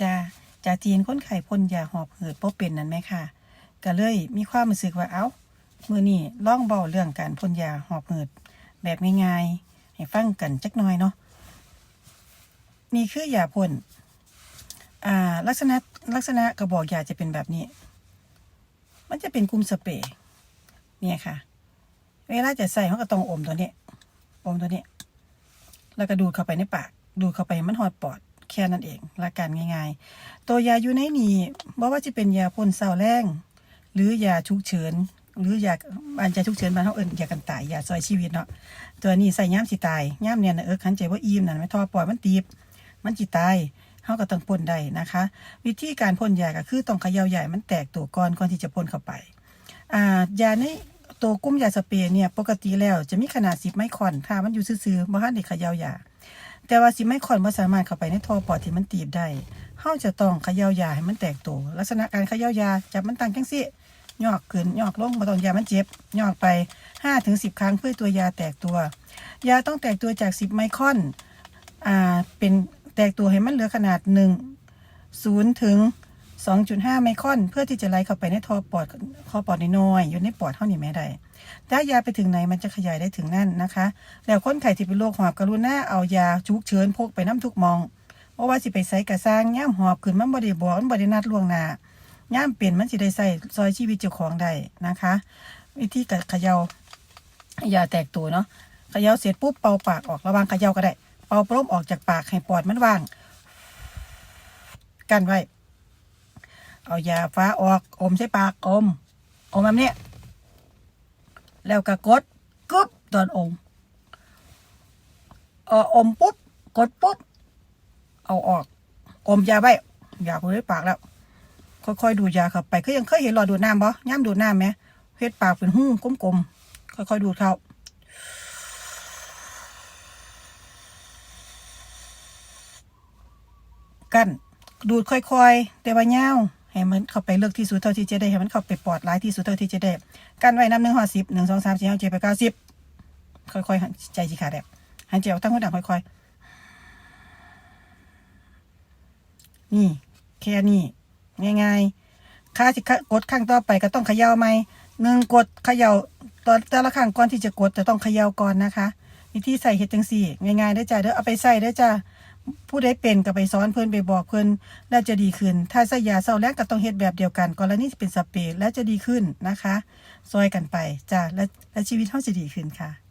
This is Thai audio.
จะจะจีนคนไข้พ่นยาหอบหืดบ่เป็นนั่นไหมค่ะ ก็เลยมีความรู้สึกว่าเอ้ามือนี่ล่องเบาเรื่องการพ่นยาหอบหืด แบบง่ายๆให้ฟังกันจักหน่อยเนาะนี่คือยาพ่นอ่าลักษณะลักษณะกระบอกยาจะเป็นแบบนี้ มันจะเป็นกลุ่มสเปรย์เนี่ยค่ะ เวลาจะใส่เขาก็ต้องอมตัวนี้อมตัวนี้ แล้วก็ดูดเข้าไปในปาก ดูดเข้าไปมันหอดปอด แค่นั้นเองหลักการง่าย ๆ ตัวยาอยู่ในนี้บ่ว่าจะเป็นยาพ่นเศร้าแรงหรือยาฉุกเฉินหรือยาอันยาฉุกเฉินบ้านเขาเอิ้นยากันตายยาซอยชีวิตเนาะตัวนี้ใส่ย่ามสิตายย่ามเนี่ยนะเออขันใจว่าอิ่มนั่นไม่ทอปล่อยมันตีบ มันจิตายเขาก็ต้องพ่นได้นะคะ วิธีการพ่นยาก็คือต้องเขย่าใหญ่มันแตกตัวก่อนก่อนที่จะพ่นเข้าไปอ่ายาในตัวกุ้มยาสเปรย์เนี่ยปกติแล้วจะมีขนาด10ไมครอนถ้ามันอยู่ซื่อๆบ่ทันได้เขย่ายา แต่ว่าสิไมค่อนบ่สามารถเข้าไปในท่อปอดที่มันตีบได้เฮาจะต้องเขย่ายาให้มันแตกตัวลักษณะการเขย่ายาจับมันตั้งจังซี่ยอกขึ้นยอกลงบ่ต้องยามันเจ็บยอกไป5ถึง10 ครั้งเพื่อตัวยาแตกตัว ยาต้องแตกตัวจาก 10 ไมครอนอ่าเป็นแตกตัวให้มันเหลือขนาด 1 0ถึง 2.5 ไมครอนเพื่อที่จะไหลเข้าไปในท่อปอดคอปอดน้อยอยู่ในปอดเท่านี้แม่ได้ถ้ายาไปถึงไหนมันจะขยายได้ถึงนั่นนะคะ แล้วคนไข้ที่เป็นโรคหอบกรุณาเอายาฉุกเฉินพกไปน้ำทุกมองเพราะว่าสิไปใส่กระซ้างย่ามหอบขึ้นมันบ่ได้บอกมันบ่ได้นัดล่วงหน้าย่ามเป็นมันสิได้ใส่ซอยชีวิตเจ้าของได้นะคะ วิธีการเขยาให้ยาแตกตัวเนาะเขย่าเสร็จปุ๊บเป่าปากออกระวังเขย่าก็ได้ เป่าปร่มออกจากปากให้ปอดมันว่าง กันไว้ เอายาฟ้าออก อมใส่ปากอม อมแบบนี้แล้วก็กดกึบตอนอมเอออมปุ๊บกดปุ๊บเอาออกอมยาไว้ยาคุณได้ปากแล้ว ค่อยๆดูดยาเข้าไปก็ยังเคยเห็นหลอดดูดน้ำบ่ย่ำดูดน้ำไหมเฮ็ดปากเป็นหู้กลมๆค่อยๆดูดเข้ากั้นดูดค่อยๆ แต่ว่าเงา ให้มันเข้าไปเลือกที่สุดเท่าที่จะได้ให้มันเข้าไปปลอดหลายที่สุดเท่าที่จะได้กั้นไว้น้ำหนึ่งหอสิบหนึ่งสองสามสี่ห้าเจ็ดแปดเก้าสิบค่อยๆใจสิขาดแบบหันใจออกตั้งหัวดังค่อยๆนี่ แค่นี้ง่ายๆค่าสิกดข้างต่อไปก็ต้องเขย่าไหมหนึ่งกดเขย่าตอนแต่ละครั้งก่อนที่จะกดจะต้องเขย่าก่อนนะคะวิธีใส่เห็ดจังสี่ง่ายๆได้จ้าเด้อเอาไปใส่ได้จ้า ผู้ใดเป็นก็ไปสอนเพิ่นไปบอกเพิ่นแล้วจะดีขึ้น ถ้าใส่ยาเศร้าแรกก็ต้องเฮ็ดแบบเดียวกันกรณีเป็นสเปรย์แล้วจะดีขึ้นนะคะซอยกันไปจ้าและและชีวิตเฮาจะดีขึ้นค่ะ